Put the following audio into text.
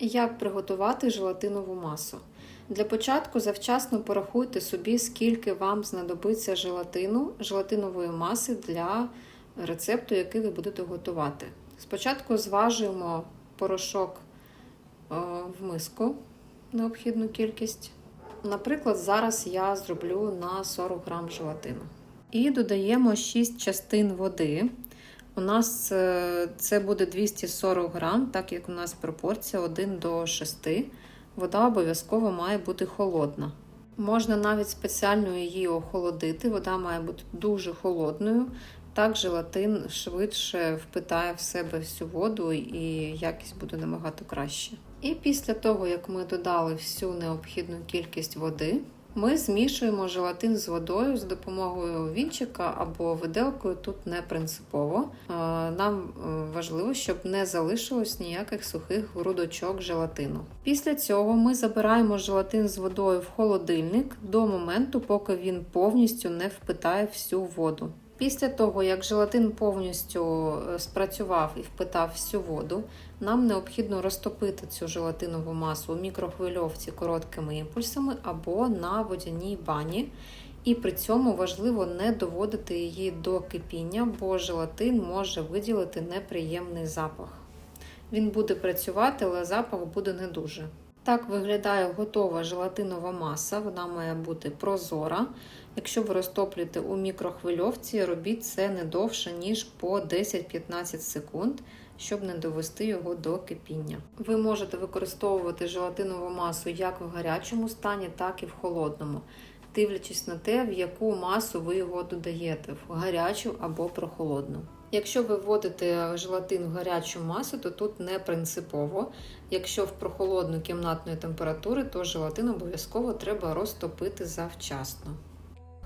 Як приготувати желатинову масу? Для початку завчасно порахуйте собі, скільки вам знадобиться желатину, желатинової маси для рецепту, який ви будете готувати. Спочатку зважуємо порошок е, в миску, необхідну кількість. Наприклад, зараз я зроблю на 40 грам желатину. І додаємо 6 частин води. У нас е, це буде 240 грам, так як у нас пропорція 1 до 6. Вода обов'язково має бути холодна. Можна навіть спеціально її охолодити. Вода має бути дуже холодною. Так желатин швидше впитає в себе всю воду і якість буде набагато краще. І після того, як ми додали всю необхідну кількість води, ми змішуємо желатин з водою з допомогою вінчика або виделкою, тут не принципово. Нам е, важливо, щоб не залишилось ніяких сухих грудочок желатину. Після цього ми забираємо желатин з водою в холодильник до моменту, поки він повністю не впитає всю воду. Після того, як желатин повністю е, спрацював і впитав всю воду, нам необхідно розтопити цю желатинову масу у мікрохвильовці короткими імпульсами або на водяній бані. І при цьому важливо не доводити її до кипіння, бо желатин може виділити неприємний запах. Він буде працювати, але запах буде не дуже. Так виглядає готова желатинова маса, вона має бути прозора. Якщо ви розтоплюєте у мікрохвильовці, робіть це не довше, ніж по 10-15 секунд, щоб не довести його до кипіння. Ви можете використовувати желатинову масу як в гарячому стані, так і в холодному, дивлячись на те, в яку масу ви його додаєте в гарячу або прохолодну. Якщо ви вводите желатин в гарячу масу, то тут не принципово. Якщо в прохолодну кімнатної температури, то желатин обов'язково треба розтопити завчасно.